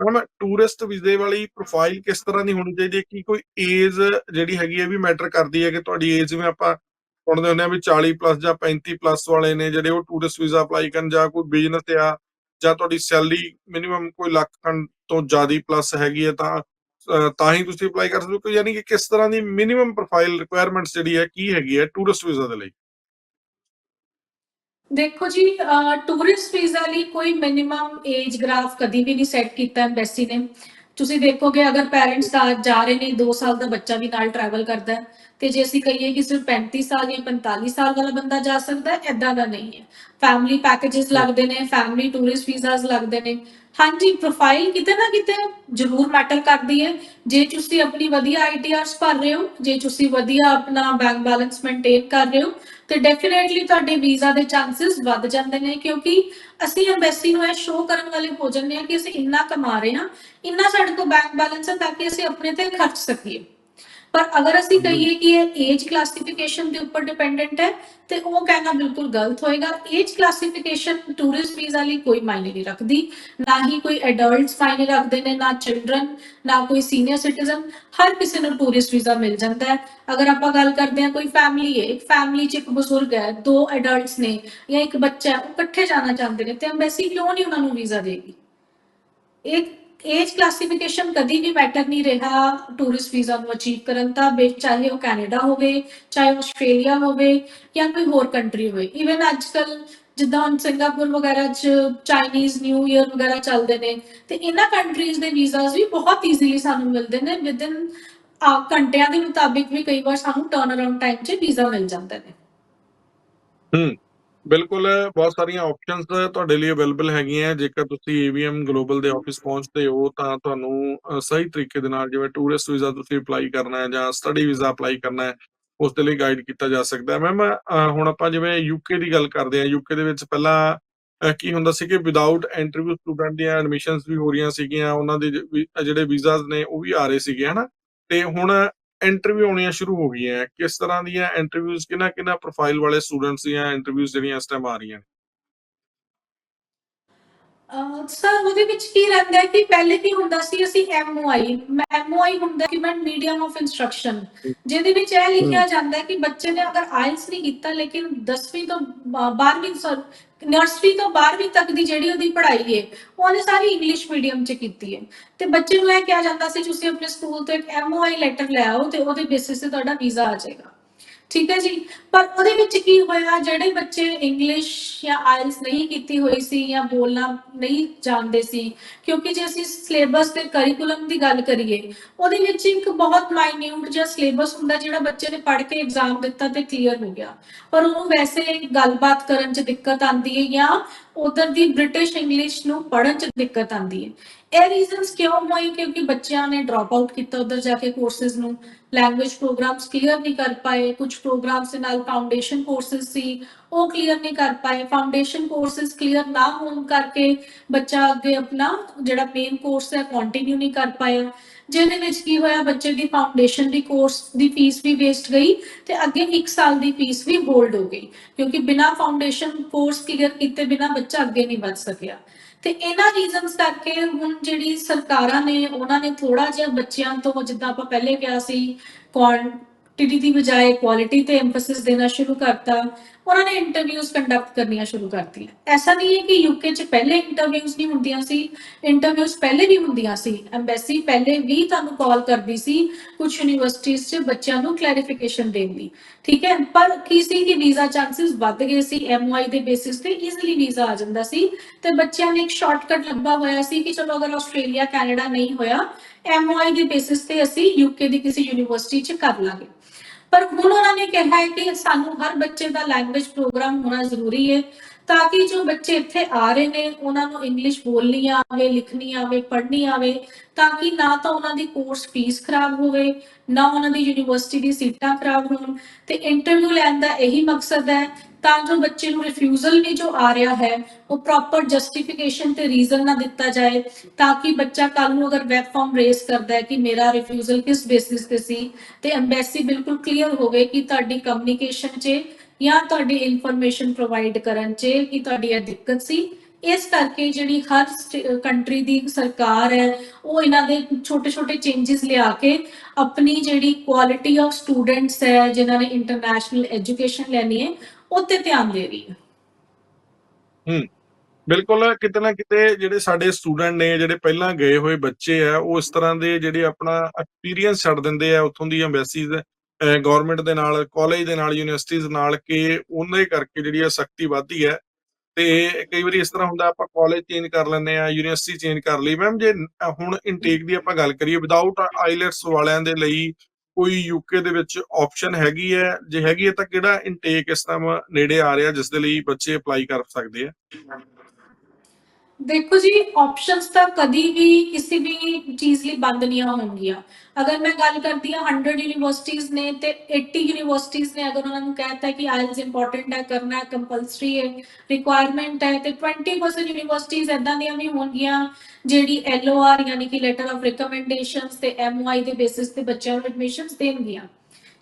Ma'am tourist ਵੀਜ਼ੇ ਵਾਲੀ profile ਕਿਸ ਤਰ੍ਹਾਂ ਦੀ ਹੋਣੀ ਚਾਹੀਦੀ ਹੈ? ਕੀ ਕੋਈ ਏਜ ਜਿਹੜੀ ਹੈਗੀ ਹੈ ਵੀ ਮੈਟਰ ਕਰਦੀ ਹੈ ਕਿ ਤੁਹਾਡੀ ਏਜ ਜਿਵੇਂ ਆਪਾਂ ਸੁਣਦੇ ਹੁੰਦੇ ਆ ਵੀ 40 ਪਲੱਸ ਜਾਂ 35 ਪਲੱਸ ਵਾਲੇ ਨੇ ਜਿਹੜੇ ਉਹ ਟੂਰਿਸਟ ਵੀਜ਼ਾ ਅਪਲਾਈ ਕਰਨ ਜਾਂ ਕੋਈ ਬਿਜ਼ਨਸ ਆ ਜਾਂ ਤੁਹਾਡੀ ਸੈਲਰੀ ਮਿਨੀਮਮ ਕੋਈ ਲੱਖ ਖੰਡ ਤੋਂ ਜ਼ਿਆਦਾ ਪਲੱਸ ਹੈਗੀ ਹੈ ਤਾਂ ਤਾਂ ਹੀ ਤੁਸੀਂ ਅਪਲਾਈ ਕਰ ਸਕਦੇ ਹੋ ਯਾਨੀ ਕਿ ਕਿਸ ਤਰ੍ਹਾਂ ਦੀ ਮਿਨੀਮਮ ਪ੍ਰੋਫਾਈਲ ਰਿਕੁਆਇਰਮੈਂਟਸ ਜਿਹੜੀ ਹੈ ਕੀ ਹੈਗੀ ਹੈ ਟੂਰਿਸਟ ਵੀਜ਼ਾ ਦੇ ਲਈ? ਦੇਖੋ ਜੀ ਟੂਰਿਸਟ ਵੀਜ਼ਾ ਲਈ ਕੋਈ ਮਿਨੀਮਮ ਏਜ ਗ੍ਰਾਫ ਕਦੀ ਵੀ ਨਹੀਂ ਸੈੱਟ ਕੀਤਾ ਐਮਬੈਸੀ ਨੇ। ਤੁਸੀਂ ਦੇਖੋਗੇ, ਅਗਰ ਪੈਰੈਂਟਸ ਜਾ ਰਹੇ ਨੇ 2 ਸਾਲ ਦਾ ਬੱਚਾ ਵੀ ਨਾਲ ਟਰੈਵਲ ਕਰਦਾ ਤੇ ਜੇ ਅਸੀਂ ਕਹੀਏ ਕਿ ਸਿਰਫ 35 ਸਾਲ ਜਾਂ 45 ਸਾਲ ਵਾਲਾ ਬੰਦਾ ਜਾ ਸਕਦਾ ਹੈ ਐਦਾਂ ਦਾ ਨਹੀਂ ਹੈ। ਫੈਮਿਲੀ ਪੈਕੇजेस ਲੱਗਦੇ ਨੇ ਫੈਮਿਲੀ ਟੂਰਿਸਟ ਵੀਜ਼ਾਸ ਲੱਗਦੇ ਨੇ। ਹਾਂਜੀ ਪ੍ਰੋਫਾਈਲ ਕਿਤੇ ਨਾ ਕਿਤੇ ਜ਼ਰੂਰ ਮੈਟਰ ਕਰਦੀ ਹੈ। ਜੇ ਤੁਸੀਂ ਆਪਣੀ ਵਧੀਆ ਆਈਟੀਆਰਸ ਭਰ ਰਹੇ ਹੋ, ਜੇ ਤੁਸੀਂ ਵਧੀਆ ਆਪਣਾ ਬੈਂਕ ਬੈਲੈਂਸ ਮੇਨਟੇਨ ਕਰ ਰਹੇ ਹੋ, ਤੇ ਡੈਫੀਨੇਟਲੀ ਤੁਹਾਡੇ ਵੀਜ਼ਾ ਦੇ ਚਾਂਸਸ ਵੱਧ ਜਾਂਦੇ ਨੇ, ਕਿਉਂਕਿ ਅਸੀਂ ਐਮਬੈਸੀ ਨੂੰ ਇਹ ਸ਼ੋਅ ਕਰਨ ਵਾਲੇ ਹੋ ਜਾਂਦੇ ਹਾਂ ਕਿ ਅਸੀਂ ਇੰਨਾ ਕਮਾ ਰਹੇ ਹਾਂ। ਇੰਨਾ ਸਾਡੇ ਕੋਲ ਬੈਂਕ ਬੈਲੈਂਸ ਹੈ ਤਾਂ ਕਿ ਅਸੀਂ ਆਪਣੇ ਤੇ ਖਰਚ ਸਕੀਏ। ਪਰ ਅਗਰ ਅਸੀਂ ਕਹੀਏ ਕਿ ਇਹ ਏਜ ਕਲਾਸੀਫਿਕੇਸ਼ਨ ਦੇ ਉੱਪਰ ਡਿਪੈਂਡੈਂਟ ਹੈ ਤੇ ਉਹ ਕਹਿਣਾ ਬਿਲਕੁਲ ਗਲਤ ਹੋਏਗਾ ਏਜ ਕਲਾਸੀਫਿਕੇਸ਼ਨ ਟੂਰਿਸਟ ਵੀਜ਼ਾ ਲਈ ਕੋਈ ਮਾਇਨੇ ਨਹੀਂ ਰੱਖਦੀ ਨਾ ਹੀ ਕੋਈ ਐਡਲਟਸ ਮਾਇਨੇ ਰੱਖਦੇ ਨੇ ਨਾ ਚਿਲड्रन ਨਾ ਕੋਈ ਸੀਨੀਅਰ ਸਿਟੀਜ਼ਨ ਹਰ ਕਿਸੇ ਨੂੰ ਟੂਰਿਸਟ ਵੀਜ਼ਾ ਮਿਲ ਜਾਂਦਾ ਹੈ ਅਗਰ ਆਪਾਂ ਗੱਲ ਕਰਦੇ ਹਾਂ ਕੋਈ ਫੈਮਿਲੀ ਹੈ ਇੱਕ ਫੈਮਿਲੀ 'ਚ ਇੱਕ ਬਜ਼ੁਰਗ ਹੈ ਦੋ ਐਡਲਟਸ ਨੇ ਜਾਂ ਇੱਕ ਬੱਚਾ ਹੈ ਉਹ ਇਕੱਠੇ ਜਾਣਾ ਚਾਹੁੰਦੇ ਨੇ ਤੇ ਐਮਬੈਸੀ ਕਿਉਂ ਨਹੀਂ ਉਹਨਾਂ ਨੂੰ ਵੀਜ਼ਾ ਦੇਗੀ ਇੱਕ ਏਜ ਕਲਾਸੀਫਿਕੇਸ਼ਨ ਕਦੀ ਵੀ ਮੈਟਰ ਨਹੀਂ ਰਿਹਾ ਟੂਰਿਸਟ ਵੀਜ਼ਾ ਨੂੰ ਅਚੀਵ ਕਰਨ ਦਾ, ਬੇ ਚਾਹੇ ਉਹ ਕੈਨੇਡਾ ਹੋਵੇ, ਚਾਹੇ ਆਸਟ੍ਰੇਲੀਆ ਹੋਵੇ ਜਾਂ ਕੋਈ ਹੋਰ ਕੰਟਰੀ ਹੋਵੇ। ਇਵਨ ਅੱਜਕੱਲ ਜਿੱਦਾਂ ਹੁਣ ਸਿੰਗਾਪੁਰ ਵਗੈਰਾ ਚ ਚਾਈਨੀਜ਼ ਨਿਊ ਇਅਰ ਵਗੈਰਾ ਚੱਲਦੇ ਨੇ, ਤੇ ਇਹਨਾਂ ਕੰਟਰੀਜ਼ ਦੇ ਵੀਜ਼ਾਸ ਵੀ ਬਹੁਤ ਈਜ਼ੀਲੀ ਸਾਨੂੰ ਮਿਲਦੇ ਨੇ। ਵਿਦਿਨ ਘੰਟਿਆਂ ਦੇ ਮੁਤਾਬਿਕ ਵੀ ਕਈ ਵਾਰ ਸਾਨੂੰ ਟਰਨ ਅਰਾਊਂਡ ਟਾਈਮ 'ਚ ਵੀਜ਼ਾ ਮਿਲ ਜਾਂਦੇ ਨੇ। ਹੂੰ। ਬਿਲਕੁਲ, ਬਹੁਤ ਸਾਰੀਆਂ ਆਪਸ਼ਨਸ ਤੁਹਾਡੇ ਲਈ ਅਵੇਲੇਬਲ ਹੈਗੀਆਂ। ਜੇਕਰ ਤੁਸੀਂ ਏਵੀਐਮ ਗਲੋਬਲ ਦੇ ਆਫਿਸ ਪਹੁੰਚਦੇ ਹੋ, ਤਾਂ ਤੁਹਾਨੂੰ ਸਹੀ ਤਰੀਕੇ ਦੇ ਨਾਲ ਜਿਵੇਂ ਟੂਰਿਸਟ ਵੀਜ਼ਾ ਤੁਸੀਂ ਅਪਲਾਈ ਕਰਨਾ ਹੈ ਜਾਂ ਸਟੱਡੀ ਵੀਜ਼ਾ ਅਪਲਾਈ ਕਰਨਾ ਹੈ, ਉਸ ਦੇ ਲਈ ਗਾਈਡ ਕੀਤਾ ਜਾ ਸਕਦਾ ਹੈ। ਮੈਮ ਹੁਣ ਆਪਾਂ ਜਿਵੇਂ ਯੂਕੇ ਦੀ ਗੱਲ ਕਰਦੇ ਹਾਂ। ਯੂਕੇ ਦੇ ਵਿੱਚ ਪਹਿਲਾਂ ਕੀ ਹੁੰਦਾ ਸੀ ਕਿ ਵਿਦਆਊਟ ਇੰਟਰਵਿਊ ਸਟੂਡੈਂਟ ਦੀਆਂ ਐਡਮਿਸ਼ਨਸ ਵੀ ਹੋ ਰਹੀਆਂ ਸੀਗੀਆਂ, ਉਹਨਾਂ ਦੇ ਜਿਹੜੇ ਵੀਜ਼ਾਸ ਨੇ, ਉਹ ਵੀ ਆ ਰਹੇ ਸੀਗੇ, ਹਨਾ? ਤੇ ਹੁਣ ਇੰਟਰਵਿਊ ਆਉਣੀਆਂ ਸ਼ੁਰੂ ਹੋ ਗਈਆਂ, ਕਿਸ ਤਰ੍ਹਾਂ ਦੀਆਂ ਇੰਟਰਵਿਊਜ਼ ਕਿਹਨਾਂ ਕਿਹਨਾਂ ਪ੍ਰੋਫਾਈਲ ਵਾਲੇ ਸਟੂਡੈਂਟਸ ਦੀਆਂ ਇੰਟਰਵਿਊਜ਼ ਜਿਹੜੀਆਂ ਇਸ ਟਾਈਮ ਆ ਰਹੀਆਂ ਨੇ? ਸਰ ਉਹਦੇ ਵਿੱਚ ਕੀ ਰਹਿੰਦਾ ਹੈ ਕਿ ਪਹਿਲੇ ਕੀ ਹੁੰਦਾ ਸੀ ਅਸੀਂ ਐਮਓਆਈ ਐਮਓਆਈ ਹੁੰਦਾ ਕਿ ਮੈਂ ਮੀਡੀਅਮ ਆਫ ਇਨਸਟਰਕਸ਼ਨ ਜਿਹਦੇ ਵਿੱਚ ਇਹ ਲਿਖਿਆ ਜਾਂਦਾ ਹੈ ਕਿ ਬੱਚੇ ਨੇ ਅਗਰ ਆਇਲਸ ਨਹੀਂ ਕੀਤਾ ਲੇਕਿਨ 10ਵੀਂ ਤੋਂ 12ਵੀਂ ਨਰਸਰੀ ਤੋਂ 12ਵੀਂ ਤੱਕ ਦੀ ਜਿਹੜੀ ਉਹਦੀ ਪੜ੍ਹਾਈ ਹੈ ਉਹਨੇ ਸਾਰੀ ਇੰਗਲਿਸ਼ ਮੀਡੀਅਮ 'ਚ ਕੀਤੀ ਹੈ। ਤੇ ਬੱਚੇ ਨੂੰ ਇਹ ਕਿਹਾ ਜਾਂਦਾ ਸੀ ਤੁਸੀਂ ਆਪਣੇ ਸਕੂਲ ਤੋਂ ਇੱਕ ਐਮਓਆਈ ਲੈਟਰ ਲੈ ਆਓ ਤੇ ਉਹਦੇ ਬੇਸਿਸ ਤੇ ਤੁਹਾਡਾ ਵੀਜ਼ਾ ਆ ਜਾਏਗਾ। ਠੀਕ ਹੈ ਜੀ? ਪਰ ਉਹਦੇ ਵਿੱਚ ਕੀ ਹੋਇਆ, ਜਿਹੜੇ ਬੱਚੇ ਇੰਗਲਿਸ਼ ਜਾਂ ਆਇਲਸ ਨਹੀਂ ਕੀਤੀ ਹੋਈ ਸੀ ਜਾਂ ਬੋਲਣਾ ਨਹੀਂ ਜਾਣਦੇ ਸੀ, ਕਿਉਂਕਿ ਜੇ ਅਸੀਂ ਸਿਲੇਬਸ ਤੇ ਕਰਿਕੂਲਮ ਦੀ ਗੱਲ ਕਰੀਏ, ਉਹਦੇ ਵਿੱਚ ਇੱਕ ਬਹੁਤ ਮਾਈਨਿਊਟ ਜਿਹਾ ਸਿਲੇਬਸ ਹੁੰਦਾ ਜਿਹੜਾ ਬੱਚੇ ਨੇ ਪੜ੍ਹ ਕੇ ਐਗਜ਼ਾਮ ਦਿੱਤਾ ਤੇ ਕਲੀਅਰ ਹੋ ਗਿਆ। ਪਰ ਉਹਨੂੰ ਵੈਸੇ ਗੱਲਬਾਤ ਕਰਨ 'ਚ ਦਿੱਕਤ ਆਉਂਦੀ ਹੈ ਜਾਂ ਉਧਰ ਦੀ ਬ੍ਰਿਟਿਸ਼ ਇੰਗਲਿਸ਼ ਨੂੰ ਪੜ੍ਹਨ 'ਚ ਦਿੱਕਤ ਆਉਂਦੀ ਹੈ। ਇਹ ਰੀਜ਼ਨਸ ਕਿਉਂ ਹੋਏ? ਕਿਉਂਕਿ ਬੱਚਿਆਂ ਨੇ ਡ੍ਰੌਪ ਆਊਟ ਕੀਤਾ ਉਧਰ ਜਾ ਕੇ ਕੋਰਸਸ ਨੂੰ। ਲੈਂਗੁਏਜ ਪ੍ਰੋਗਰਾਮਸ ਕਲੀਅਰ ਨਹੀਂ ਕਰ ਪਾਏ। ਕੁਝ ਪ੍ਰੋਗਰਾਮਸ ਦੇ ਨਾਲ ਫਾਊਂਡੇਸ਼ਨ ਕੋਰਸਸ ਸੀ, ਉਹ ਕਲੀਅਰ ਨਹੀਂ ਕਰ ਪਾਏ। ਫਾਊਂਡੇਸ਼ਨ ਕੋਰਸਸ ਕਲੀਅਰ ਨਾ ਹੋਣ ਕਰਕੇ ਬੱਚਾ ਅੱਗੇ ਆਪਣਾ ਜਿਹੜਾ ਮੇਨ ਕੋਰਸ ਹੈ ਕੰਟੀਨਿਊ ਨਹੀਂ ਕਰ ਪਾਇਆ। ਜਿਹਦੇ ਵਿੱਚ ਕੀ ਹੋਇਆ? ਬੱਚੇ ਦੀ ਫਾਊਂਡੇਸ਼ਨ ਦੀ ਕੋਰਸ ਦੀ ਫੀਸ ਵੀ ਵੇਸਟ ਗਈ ਤੇ ਅੱਗੇ 1 ਸਾਲ ਦੀ ਫੀਸ ਵੀ ਹੋਲਡ ਹੋ ਗਈ। ਕਿਉਂਕਿ ਬਿਨਾ ਫਾਊਂਡੇਸ਼ਨ ਕੋਰਸ ਕਲੀਅਰ ਕੀਤੇ ਬਿਨਾ ਬੱਚਾ ਅੱਗੇ ਨਹੀਂ ਵੱਧ ਸਕਿਆ। ਤੇ ਇਹਨਾਂ ਰੀਜ਼ਨਸ ਕਰਕੇ ਹੁਣ ਜਿਹੜੀ ਸਰਕਾਰਾਂ ਨੇ, ਉਹਨਾਂ ਨੇ ਥੋੜਾ ਜਿਹਾ ਬੱਚਿਆਂ ਤੋਂ ਜਿੱਦਾਂ ਆਪਾਂ ਪਹਿਲੇ ਕਿਹਾ ਸੀ, ਕੌਣ ਕੁਆਂਟੀਟੀ ਦੀ ਬਜਾਏ ਕੁਆਲਿਟੀ ਤੇ ਐਮਫੈਸਿਸ ਦੇਣਾ ਸ਼ੁਰੂ ਕਰਤਾ, ਉਹਨਾਂ ਨੇ ਇੰਟਰਵਿਊਜ਼ ਕੰਡਕਟ ਕਰਨੀਆਂ ਸ਼ੁਰੂ ਕਰਤੀਆਂ। ਐਸਾ ਨਹੀਂ ਹੈ ਕਿ ਯੂਕੇ 'ਚ ਪਹਿਲੇ ਇੰਟਰਵਿਊਜ਼ ਨਹੀਂ ਹੁੰਦੀਆਂ ਸੀ ਇੰਟਰਵਿਊਜ਼ ਪਹਿਲੇ ਵੀ ਹੁੰਦੀਆਂ ਸੀ। ਐਮਬੈਸੀ ਪਹਿਲੇ ਵੀ ਤੁਹਾਨੂੰ ਕਾਲ ਕਰਦੀ ਸੀ ਕੁਝ ਯੂਨੀਵਰਸਿਟੀਆਂ 'ਚ ਬੱਚਿਆਂ ਨੂੰ ਕਲੈਰੀਫਿਕੇਸ਼ਨ ਦੇਣ ਲਈ ਠੀਕ ਹੈ? ਪਰ ਕੀ ਸੀ ਕਿ ਵੀਜ਼ਾ ਚਾਂਸਸ ਵੱਧ ਗਏ ਸੀ ਐਮਵਾਈ ਦੇ ਬੇਸਿਸ ਤੇ ਈਜ਼ੀਲੀ ਵੀਜ਼ਾ ਆ ਜਾਂਦਾ ਸੀ। ਤੇ ਬੱਚਿਆਂ ਨੇ ਇੱਕ ਸ਼ਾਰਟਕਟ ਲੱਭਾ ਹੋਇਆ ਸੀ ਕਿ ਚਲੋ ਅਗਰ ਆਸਟ੍ਰੇਲੀਆ ਕੈਨੇਡਾ ਨਹੀਂ ਹੋਇਆ ਐਮਵਾਈ ਦੇ ਬੇਸਿਸ ਤੇ ਅਸੀਂ ਯੂਕੇ ਦੀ ਕਿਸੇ ਯੂਨੀਵਰਸਿਟੀ 'ਚ ਕਰ ਲਾਂਗੇ। ਪਰ ਹੁਣ ਉਹਨਾਂ ਨੇ ਕਿਹਾ ਹੈ ਕਿ ਸਾਨੂੰ ਹਰ ਬੱਚੇ ਦਾ ਲੈਂਗੁਏਜ ਪ੍ਰੋਗਰਾਮ ਹੋਣਾ ਜ਼ਰੂਰੀ ਹੈ ਤਾਂ ਕਿ ਜੋ ਬੱਚੇ ਇੱਥੇ ਆ ਰਹੇ ਨੇ, ਉਹਨਾਂ ਨੂੰ ਇੰਗਲਿਸ਼ ਬੋਲਣੀ ਆਵੇ, ਲਿਖਣੀ ਆਵੇ, ਪੜ੍ਹਨੀ ਆਵੇ, ਤਾਂ ਕਿ ਨਾ ਤਾਂ ਉਹਨਾਂ ਦੀ ਕੋਰਸ ਫੀਸ ਖਰਾਬ ਹੋਵੇ, ਨਾ ਉਹਨਾਂ ਦੀ ਯੂਨੀਵਰਸਿਟੀ ਦੀ ਸੀਟਾਂ ਖਰਾਬ ਹੋਣ ਤੇ ਇੰਟਰਵਿਊ ਲੈਣ ਦਾ ਇਹੀ ਮਕਸਦ ਹੈ ਤਾਂ ਜੋ ਬੱਚੇ ਨੂੰ ਰਿਫਿਊਜ਼ਲ ਵੀ ਜੋ ਆ ਰਿਹਾ ਹੈ, ਉਹ ਪ੍ਰੋਪਰ ਜਸਟੀਫਿਕੇਸ਼ਨ ਤੇ ਰੀਜ਼ਨ ਨਾ ਦਿੱਤਾ ਜਾਏ, ਤਾਂ ਕਿ ਬੱਚਾ ਕੱਲ ਨੂੰ ਅਗਰ ਵੈਬ ਫਾਰਮ ਰੇਸ ਕਰਦਾ ਹੈ ਕਿ ਮੇਰਾ ਰਿਫਿਊਜ਼ਲ ਕਿਸ ਬੇਸਿਸ ਤੇ ਸੀ, ਤੇ ਐਮਬੈਸੀ ਬਿਲਕੁਲ ਕਲੀਅਰ ਹੋਵੇ ਕਿ ਤੁਹਾਡੀ ਕਮਿਊਨੀਕੇਸ਼ਨ 'ਚ ਜਾਂ ਤੁਹਾਡੀ ਇਨਫੋਰਮੇਸ਼ਨ ਪ੍ਰੋਵਾਈਡ ਕਰਨ 'ਚ ਕਿ ਤੁਹਾਡੀ ਇਹ ਦਿੱਕਤ ਸੀ। ਇਸ ਕਰਕੇ ਜਿਹੜੀ ਹਰ ਕੰਟਰੀ ਦੀ ਸਰਕਾਰ ਹੈ, ਉਹ ਇਹਨਾਂ ਦੇ ਛੋਟੇ ਛੋਟੇ ਚੇਂजेस ਲਿਆ ਕੇ ਆਪਣੀ ਜਿਹੜੀ ਕੁਆਲਿਟੀ ਆਫ ਸਟੂਡੈਂਟਸ ਹੈ, ਜਿਨ੍ਹਾਂ ਨੇ ਇੰਟਰਨੈਸ਼ਨਲ ਐਜੂਕੇਸ਼ਨ ਲੈਣੀ ਹੈ ਉੱਤੇ ਧਿਆਨ ਦੇ ਰਹੀ ਹੈ। ਬਿਲਕੁਲ ਕਿਤੇ ਨਾ ਕਿਤੇ ਜਿਹੜੇ ਸਾਡੇ ਸਟੂਡੈਂਟ ਨੇ, ਜਿਹੜੇ ਪਹਿਲਾਂ ਗਏ ਹੋਏ ਬੱਚੇ ਆ, ਉਹ ਇਸ ਤਰ੍ਹਾਂ ਦੇ ਜਿਹੜੇ ਆਪਣਾ ਐਕਸਪੀਰੀਅੰਸ ਛੱਡ ਦਿੰਦੇ ਆ ਉੱਥੋਂ ਦੀ ਐਮਬੈਸੀਜ਼ ਗਵਰਨਮੈਂਟ ਦੇ ਨਾਲ ਕਾਲਜ ਦੇ ਨਾਲ ਯੂਨੀਵਰਸਿਟੀਜ਼ ਨਾਲ ਕਿ ਉਹਨਾਂ ਦੇ ਕਰਕੇ ਜਿਹੜੀ ਆ ਸਖਤੀ ਵੱਧਦੀ ਹੈ। ਤੇ ਕਈ ਵਾਰੀ ਇਸ ਤਰ੍ਹਾਂ ਹੁੰਦਾ ਆਪਾਂ ਕਾਲਜ ਚੇਂਜ ਕਰ ਲੈਂਦੇ ਆ ਯੂਨੀਵਰਸਿਟੀ ਚੇਂਜ ਕਰ ਲਈ। ਮੈਮ ਜੇ ਹੁਣ ਇਨਟੇਕ ਦੀ ਆਪਾਂ ਗੱਲ ਕਰੀਏ ਵਿਦਆਊਟ ਆਈਲੈਟਸ ਵਾਲਿਆਂ ਦੇ ਲਈ ਕੋਈ ਯੂਕੇ ਦੇ ਵਿੱਚ ਆਪਸ਼ਨ ਹੈਗੀ ਹੈ, ਜੇ ਹੈਗੀ ਹੈ ਤਾਂ ਕਿਹੜਾ ਇਨਟੇਕ ਇਸ ਟਾਈਮ ਨੇੜੇ ਆ ਰਿਹਾ ਜਿਸ ਦੇ ਲਈ ਬੱਚੇ ਅਪਲਾਈ ਕਰ ਸਕਦੇ ਆ? ਦੇਖੋ ਜੀ ਆਪਸ਼ਨਸ ਤਾਂ ਕਦੀ ਵੀ ਕਿਸੇ ਵੀ ਚੀਜ਼ ਲਈ ਬੰਦ ਨਹੀਂ ਹੋਣਗੀਆਂ। ਅਗਰ ਮੈਂ ਗੱਲ ਕਰਦੀ ਹਾਂ 100 ਯੂਨੀਵਰਸਿਟੀਜ਼ ਨੇ ਤੇ 80 ਯੂਨੀਵਰਸਿਟੀਜ਼ ਨੇ, ਅਗਰ ਉਹਨਾਂ ਨੂੰ ਕਹਿਤਾ ਕਿ ਆਇਲਸ ਇੰਪੋਰਟੈਂਟ ਹੈ, ਕਰਨਾ ਕੰਪਲਸਰੀ ਹੈ ਰਿਕੁਆਇਰਮੈਂਟ ਹੈ, ਤੇ 20% ਯੂਨੀਵਰਸਿਟੀਜ਼ ਇਦਾਂ ਦੀਆਂ ਵੀ ਹੋਣਗੀਆਂ ਜਿਹੜੀ LOR ਯਾਨੀ ਕਿ ਲੈਟਰ ਆਫ ਰਿਕਮੈਂਡੇਸ਼ਨਸ ਤੇ MOI ਦੇ ਬੇਸਿਸ ਤੇ ਬੱਚਿਆਂ ਨੂੰ ਐਡਮਿਸ਼ਨਸ ਦੇਣਗੀਆਂ।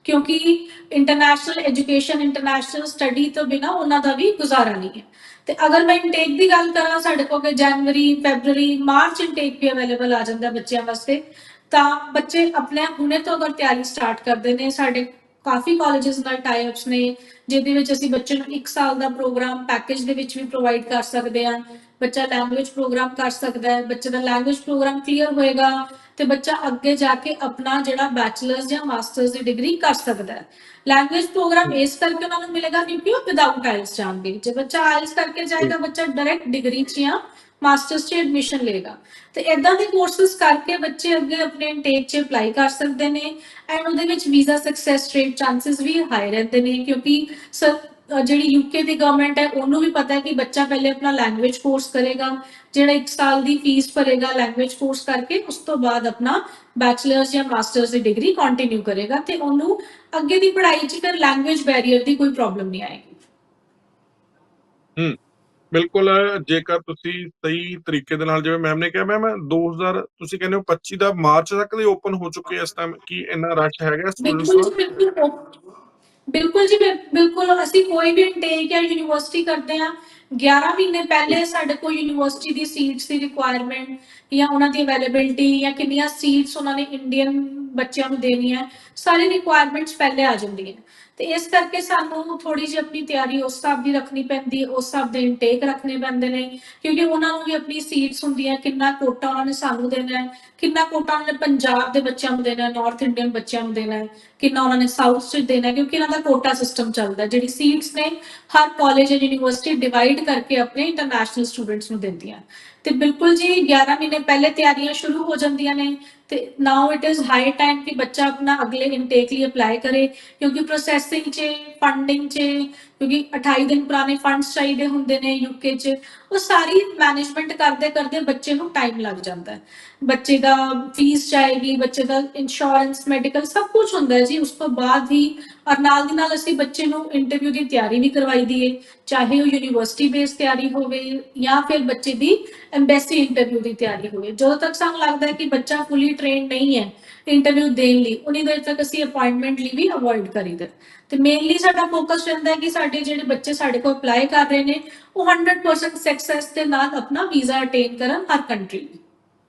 ਕਿਉਂਕਿ ਇੰਟਰਨੈਸ਼ਨਲ ਐਜੂਕੇਸ਼ਨ ਇੰਟਰਨੈਸ਼ਨਲ ਸਟੱਡੀ ਤੋਂ ਬਿਨਾ ਉਹਨਾਂ ਦਾ ਵੀ ਗੁਜ਼ਾਰਾ ਨਹੀਂ ਹੈ। ਤੇ ਅਗਰ ਮੈਂ ਇਨਟੇਕ ਦੀ ਗੱਲ ਕਰਾਂ, ਸਾਡੇ ਕੋਲ ਕਿ ਜਨਵਰੀ ਫੈਬਰੂਰੀ ਮਾਰਚ ਇਨਟੇਕ ਵੀ ਅਵੇਲੇਬਲ ਆ ਜਾਂਦਾ ਬੱਚਿਆਂ ਵਾਸਤੇ, ਤਾਂ ਬੱਚੇ ਆਪਣੇ ਹੁਣੇ ਤੋਂ ਅਗਰ ਤਿਆਰੀ ਸਟਾਰਟ ਕਰਦੇ ਨੇ, ਸਾਡੇ ਕਾਫੀ ਕਾਲਜਸ ਨਾਲ ਟਾਈ ਅਪਸ ਨੇ, ਜਿਹਦੇ ਵਿੱਚ ਅਸੀਂ ਬੱਚੇ ਨੂੰ 1 ਸਾਲ ਦਾ ਪ੍ਰੋਗਰਾਮ ਪੈਕੇਜ ਦੇ ਵਿੱਚ ਵੀ ਪ੍ਰੋਵਾਈਡ ਕਰ ਸਕਦੇ ਹਾਂ। ਬੱਚਾ ਲੈਂਗੁਏਜ ਪ੍ਰੋਗਰਾਮ ਕਰ ਸਕਦਾ ਹੈ, ਬੱਚੇ ਦਾ ਲੈਂਗੁਏਜ ਪ੍ਰੋਗਰਾਮ ਕਲੀਅਰ ਹੋਏਗਾ ਤੇ ਬੱਚਾ ਅੱਗੇ ਜਾ ਕੇ ਆਪਣਾ ਜਿਹੜਾ ਬੈਚਲਰਸ ਜਾਂ ਮਾਸਟਰਸ ਦੀ ਡਿਗਰੀ ਕਰ ਸਕਦਾ ਹੈ। ਲੈਂਗੁਏਜ ਪ੍ਰੋਗਰਾਮ ਇਸ ਕਰਕੇ ਉਹਨਾਂ ਨੂੰ ਮਿਲੇਗਾ ਕਿਉਂਕਿ ਉਹ ਵਿਦਆਊਟ ਆਇਲਸ ਜਾਣਗੇ। ਜੇ ਬੱਚਾ ਆਇਲਸ ਕਰਕੇ ਜਾਏਗਾ, ਬੱਚਾ ਡਾਇਰੈਕਟ ਡਿਗਰੀ 'ਚ ਜਾਂ ਮਾਸਟਰਸ 'ਚ ਐਡਮਿਸ਼ਨ ਲਏਗਾ। ਤੇ ਇਦਾਂ ਦੇ ਕੋਰਸਸ ਕਰਕੇ ਬੱਚੇ ਅੱਗੇ ਆਪਣੇ ਇਨਟੇਕ 'ਚ ਅਪਲਾਈ ਕਰ ਸਕਦੇ ਨੇ ਐਂਡ ਉਹਦੇ ਵਿੱਚ ਵੀਜ਼ਾ ਸਕਸੈਸ ਰੇਟ ਚਾਂਸਸ ਵੀ ਹਾਈ ਰਹਿੰਦੇ ਨੇ ਕਿਉਂਕਿ ਜਿਹੜੀ ਯੂਕੇ ਦੀ ਗਵਰਨਮੈਂਟ ਹੈ ਉਹਨੂੰ ਵੀ ਪਤਾ ਹੈ ਕਿ ਬੱਚਾ ਪਹਿਲੇ ਆਪਣਾ ਲੈਂਗੁਏਜ ਕੋਰਸ ਕਰੇਗਾ ਜਿਹੜਾ 1 ਸਾਲ ਦੀ ਫੀਸ ਭਰੇਗਾ ਲੈਂਗੁਏਜ ਕੋਰਸ ਕਰਕੇ ਉਸ ਤੋਂ ਬਾਅਦ ਆਪਣਾ ਬੈਚਲਰਸ ਜਾਂ ਮਾਸਟਰਸ ਦੀ ਡਿਗਰੀ ਕੰਟੀਨਿਊ ਕਰੇਗਾ ਤੇ ਉਹਨੂੰ ਅੱਗੇ ਦੀ ਪੜ੍ਹਾਈ 'ਚ ਫਿਰ ਲੈਂਗੁਏਜ ਬੈਰੀਅਰ ਦੀ ਕੋਈ ਪ੍ਰੋਬਲਮ ਨਹੀਂ ਆਏਗੀ। ਬਿਲਕੁਲ ਜੇਕਰ ਤੁਸੀਂ ਸਹੀ ਤਰੀਕੇ ਦੇ ਨਾਲ ਜਿਵੇਂ ਮੈਮ ਨੇ ਕਿਹਾ ਮੈਮ 2000 ਤੁਸੀਂ ਕਹਿੰਦੇ ਹੋ 25 ਦਾ ਮਾਰਚ ਤੱਕ ਦੇ ਓਪਨ ਹੋ ਚੁੱਕੇ ਇਸ ਟਾਈਮ ਕੀ ਇੰਨਾ ਰਸ਼ ਹੈਗਾ ਸਟੂਡੈਂਟਸ ਜੀ ਬਿਲਕੁਲ ਜੀ ਬਿਲਕੁਲ, ਅਸੀਂ ਕੋਈ ਵੀ ਇਨਟੇਕ ਜਾਂ ਯੂਨੀਵਰਸਿਟੀ ਕਰਦੇ ਹਾਂ 11 ਮਹੀਨੇ ਪਹਿਲੇ ਸਾਡੇ ਕੋਲ ਯੂਨੀਵਰਸਿਟੀ ਦੀ ਸੀਟਸ ਦੀ ਰਿਕੁਆਇਰਮੈਂਟ ਜਾਂ ਉਹਨਾਂ ਦੀ ਅਵੇਲੇਬਿਲਟੀ ਜਾਂ ਕਿੰਨੀਆਂ ਸੀਟਸ ਉਹਨਾਂ ਨੇ ਇੰਡੀਅਨ ਬੱਚਿਆਂ ਨੂੰ ਦੇਣੀਆਂ, ਸਾਰੀ ਰਿਕੁਆਇਰਮੈਂਟਸ ਪਹਿਲੇ ਆ ਜਾਂਦੀਆਂ। ਤੇ ਇਸ ਕਰਕੇ ਸਾਨੂੰ ਥੋੜੀ ਜਿਹੀ ਆਪਣੀ ਤਿਆਰੀ ਉਸ ਹਿਸਾਬ ਦੀ ਰੱਖਣੀ ਪੈਂਦੀ ਹੈ ਉਸ ਹਿਸਾਬ ਦੇ ਇਨਟੇਕ ਰੱਖਣੇ ਪੈਂਦੇ ਨੇ, ਕਿਉਂਕਿ ਉਹਨਾਂ ਨੂੰ ਵੀ ਆਪਣੀ ਸੀਟਸ ਹੁੰਦੀਆਂ ਕਿੰਨਾ ਕੋਟਾ ਉਹਨਾਂ ਨੇ ਸਾਨੂੰ ਦੇਣਾ ਹੈ, ਕਿੰਨਾ ਕੋਟਾ ਉਹਨਾਂ ਨੇ ਪੰਜਾਬ ਦੇ ਬੱਚਿਆਂ ਨੂੰ ਦੇਣਾ ਹੈ ਨਾਰਥ ਇੰਡੀਅਨ ਬੱਚਿਆਂ ਨੂੰ ਦੇਣਾ ਹੈ, ਕਿੰਨਾ ਉਹਨਾਂ ਨੇ ਸਾਊਥ ਚ ਦੇਣਾ ਹੈ, ਕਿਉਂਕਿ ਇਹਨਾਂ ਦਾ ਕੋਟਾ ਸਿਸਟਮ ਚੱਲਦਾ ਜਿਹੜੀ ਸੀਟਸ ਨੇ ਹਰ ਕਾਲਜ ਜਾਂ ਯੂਨੀਵਰਸਿਟੀ ਡਿਵਾਈਡ ਕਰਕੇ ਆਪਣੇ ਇੰਟਰਨੈਸ਼ਨਲ ਸਟੂਡੈਂਟਸ ਨੂੰ ਦਿੰਦੀਆਂ ਤੇ ਬਿਲਕੁਲ ਜੀ 11 ਮਹੀਨੇ ਪਹਿਲੇ ਤਿਆਰੀਆਂ ਸ਼ੁਰੂ ਹੋ ਜਾਂਦੀਆਂ ਨੇ ਤੇ now it is high time ਕਿ ਬੱਚਾ ਆਪਣਾ ਅਗਲੇ ਇਨਟੇਕ ਲਈ ਅਪਲਾਈ ਕਰੇ, ਕਿਉਂਕਿ ਪ੍ਰੋਸੈਸਿੰਗ 'ਚ ਫੰਡਿੰਗ 'ਚ ਕਿਉਂਕਿ 28 ਦਿਨ ਪੁਰਾਣੇ ਫੰਡਸ ਚਾਹੀਦੇ ਹੁੰਦੇ ਨੇ ਯੂਕੇ 'ਚ। ਉਹ ਸਾਰੀ ਮੈਨੇਜਮੈਂਟ ਕਰਦੇ ਕਰਦੇ ਬੱਚੇ ਨੂੰ ਟਾਈਮ ਲੱਗ ਜਾਂਦਾ ਬੱਚੇ ਦਾ ਫੀਸ ਚਾਹੀਦੀ, ਬੱਚੇ ਦਾ ਇੰਸ਼ੋਰੈਂਸ ਮੈਡੀਕਲ ਸਭ ਕੁਝ ਹੁੰਦਾ ਜੀ। ਉਸ ਤੋਂ ਬਾਅਦ ਹੀ ਔਰ ਨਾਲ ਦੀ ਨਾਲ ਅਸੀਂ ਬੱਚੇ ਨੂੰ ਇੰਟਰਵਿਊ ਦੀ ਤਿਆਰੀ ਵੀ ਕਰਵਾਈ ਦੀ ਚਾਹੇ ਉਹ ਯੂਨੀਵਰਸਿਟੀ ਬੇਸ ਤਿਆਰੀ ਹੋਵੇ ਜਾਂ ਫਿਰ ਬੱਚੇ ਦੀ ਐਮਬੈਸੀ ਇੰਟਰਵਿਊ ਦੀ ਤਿਆਰੀ ਹੋਵੇ। ਜਦੋਂ ਤੱਕ ਸਾਨੂੰ ਲੱਗਦਾ ਹੈ ਕਿ ਬੱਚਾ ਫੁੱਲੀ ਟ੍ਰੇਨਡ ਨਹੀਂ ਹੈ ਇੰਟਰਵਿਊ ਦੇਣ ਲਈ, ਉਨੀ ਦੇਰ ਤੱਕ ਅਸੀਂ ਅਪਾਇੰਟਮੈਂਟ ਲਈ ਵੀ ਅਵੋਇਡ ਕਰੀਦਾ ਤੇ ਮੇਨਲੀ ਸਾਡਾ ਫੋਕਸ ਰਹਿੰਦਾ ਹੈ ਕਿ ਸਾਡੇ ਜਿਹੜੇ ਬੱਚੇ ਸਾਡੇ ਕੋਲ ਅਪਲਾਈ ਕਰ ਰਹੇ ਨੇ, ਉਹ 100% ਸਕਸੈਸ ਦੇ ਨਾਲ ਆਪਣਾ ਵੀਜ਼ਾ ਅਟੇਨ ਕਰਨ ਹਰ ਕੰਟਰੀ ਲਈ